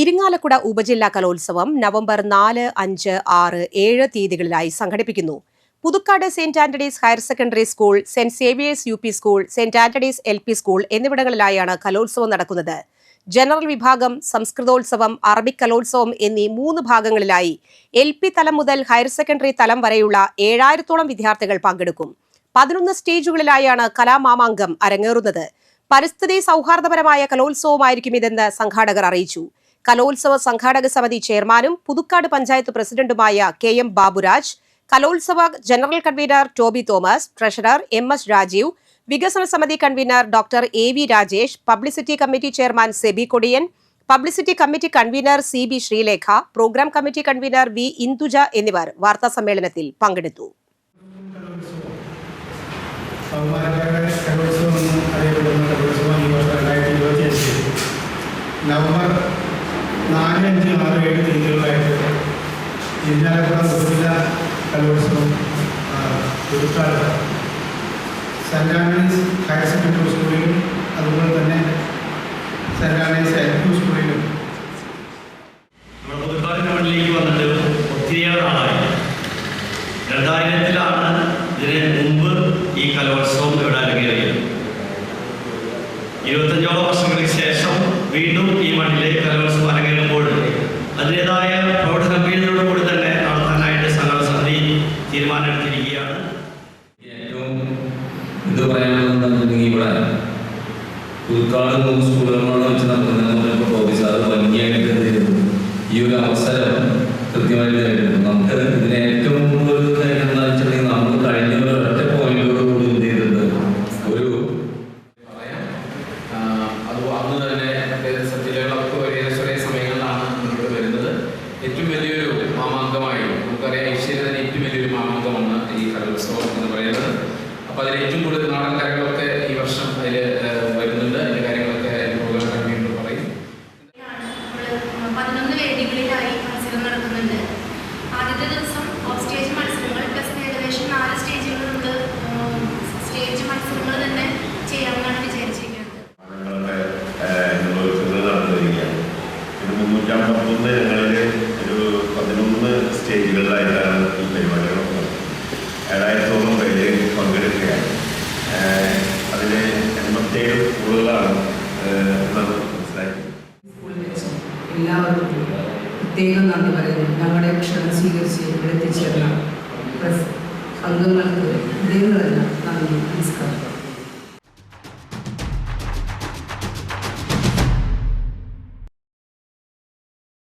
ഇരിങ്ങാലക്കുട ഉപജില്ലാ കലോത്സവം നവംബർ നാല് അഞ്ച് ആറ് ഏഴ് തീയതികളിലായി സംഘടിപ്പിക്കുന്നു. Puthukkad saint Antony's higher secondary school saint Xavier's U P school saint Antony's L P school എന്നിവിടങ്ങളിലായാണ് കലോത്സവം നടക്കുന്നത്. ജനറൽ വിഭാഗം സംസ്കൃതോത്സവം അറബിക് കലോത്സവം എന്നീ മൂന്ന് ഭാഗങ്ങളിലായി എൽ പി തലം മുതൽ ഹയർ സെക്കൻഡറി തലം വരെയുള്ള ഏഴായിരത്തോളം വിദ്യാർത്ഥികൾ പങ്കെടുക്കും. പതിനൊന്ന് സ്റ്റേജുകളിലായാണ് കലാമാമാങ്കം അരങ്ങേറുന്നത്. പരിസ്ഥിതി സൗഹാർദ്ദപരമായ കലോത്സവമായിരിക്കും ഇതെന്ന് സംഘാടകർ അറിയിച്ചു. കലോത്സവ സംഘാടക സമിതി ചെയർമാനും പുതുക്കാട് പഞ്ചായത്ത് പ്രസിഡന്റുമായ കെ എം ബാബുരാജ് കലോത്സവ general convener Toby Thomas treasurer M S Rajeev വികസന സമിതി convener doctor A V Rajesh publicity committee chairman Seby Kodiyan publicity committee convener C B Sreelekha programme committee convener V Induja എന്നിവർ വാർത്താ സമ്മേളനത്തിൽ പങ്കെടുത്തു. November നാല് അഞ്ച് ആറ് ഏഴ് തീയതികളിലായിട്ട് ഇരിഞ്ഞാലക്കുട ഉപജില്ല കലോത്സവം പുതുക്കാട് സെന്റ് ഹയർ സെക്കൻഡറി സ്കൂളിലും അതുപോലെ തന്നെ സെന്റ് ആൻഡ്രീസ് എൽ പി സ്കൂളിലും വന്നിട്ട് ഇതിന് ഈ ഇരുപത്തഞ്ചോളം വർഷങ്ങൾക്ക് ശേഷം വീണ്ടും ഈ മണ്ണിലെ കലോത്സവം അരങ്ങേറുമ്പോൾ അതിന്റെതായ പ്രൗഢഗംഭീരതയോടു കൂടി തന്നെ നടത്താനായിട്ട് സംഘടന സമിതി തീരുമാനമെടുത്തിരിക്കുകയാണ്. ഏറ്റവും ഇത് പറയാനുണ്ടെന്നുണ്ടെങ്കിൽ ഇവിടെ പുതുക്കാട് മൂന്ന് സ്കൂളുകളോട് വെച്ച് നടത്തുന്നതിന് ടോപ്പി സാർ ഭംഗിയായിട്ട് എന്ത് ഈ ഒരു അവസരം കൃത്യമായിട്ട് തരുന്നു നമുക്ക് ഇതിനെ ഏറ്റവും കൂടുതൽ നേട്ടം വെച്ചിട്ടുണ്ടെങ്കിൽ നമ്മൾ കഴിഞ്ഞ ഒരു ഒറ്റ പോയിന്റോട് കൂടി എന്ത് ചെയ്തിട്ടുണ്ട്? ഒരു അത് അന്ന് തന്നെ. മാമാങ്കമായി. നമുക്കറിയാം ഏഷ്യയിലെ തന്നെ ഏറ്റവും വലിയൊരു മാമാങ്കമാണ് ഈ കലോത്സവം എന്ന് പറയുന്നത്. അപ്പോൾ അതിൽ ഏറ്റവും കൂടുതൽ നാടൻ കലകളൊക്കെ ഈ വർഷം അതിൽ വരുന്നുണ്ട്. അതിന്റെ കാര്യങ്ങളൊക്കെ പ്രോഗ്രാം ആദ്യത്തെ ദിവസം സ്റ്റേജുകളിലായിട്ടാണ് ഈ പരിപാടികൾ ഏഴായിരത്തി ഏഴായിരത്തോളം പേര് പങ്കെടുക്കുകയാണ് അതിൽ എൺപത്തേഴ് സ്കൂളുകളാണ് പ്രത്യേകം നന്ദി പറയുന്നു ഞങ്ങളുടെ ക്ഷണം സ്വീകരിച്ച് ഇവിടെ എത്തിച്ചേർന്ന അംഗങ്ങൾക്ക് അംഗങ്ങൾക്ക് ഹൃദയങ്ങളെല്ലാം നന്ദി നമസ്കാരം.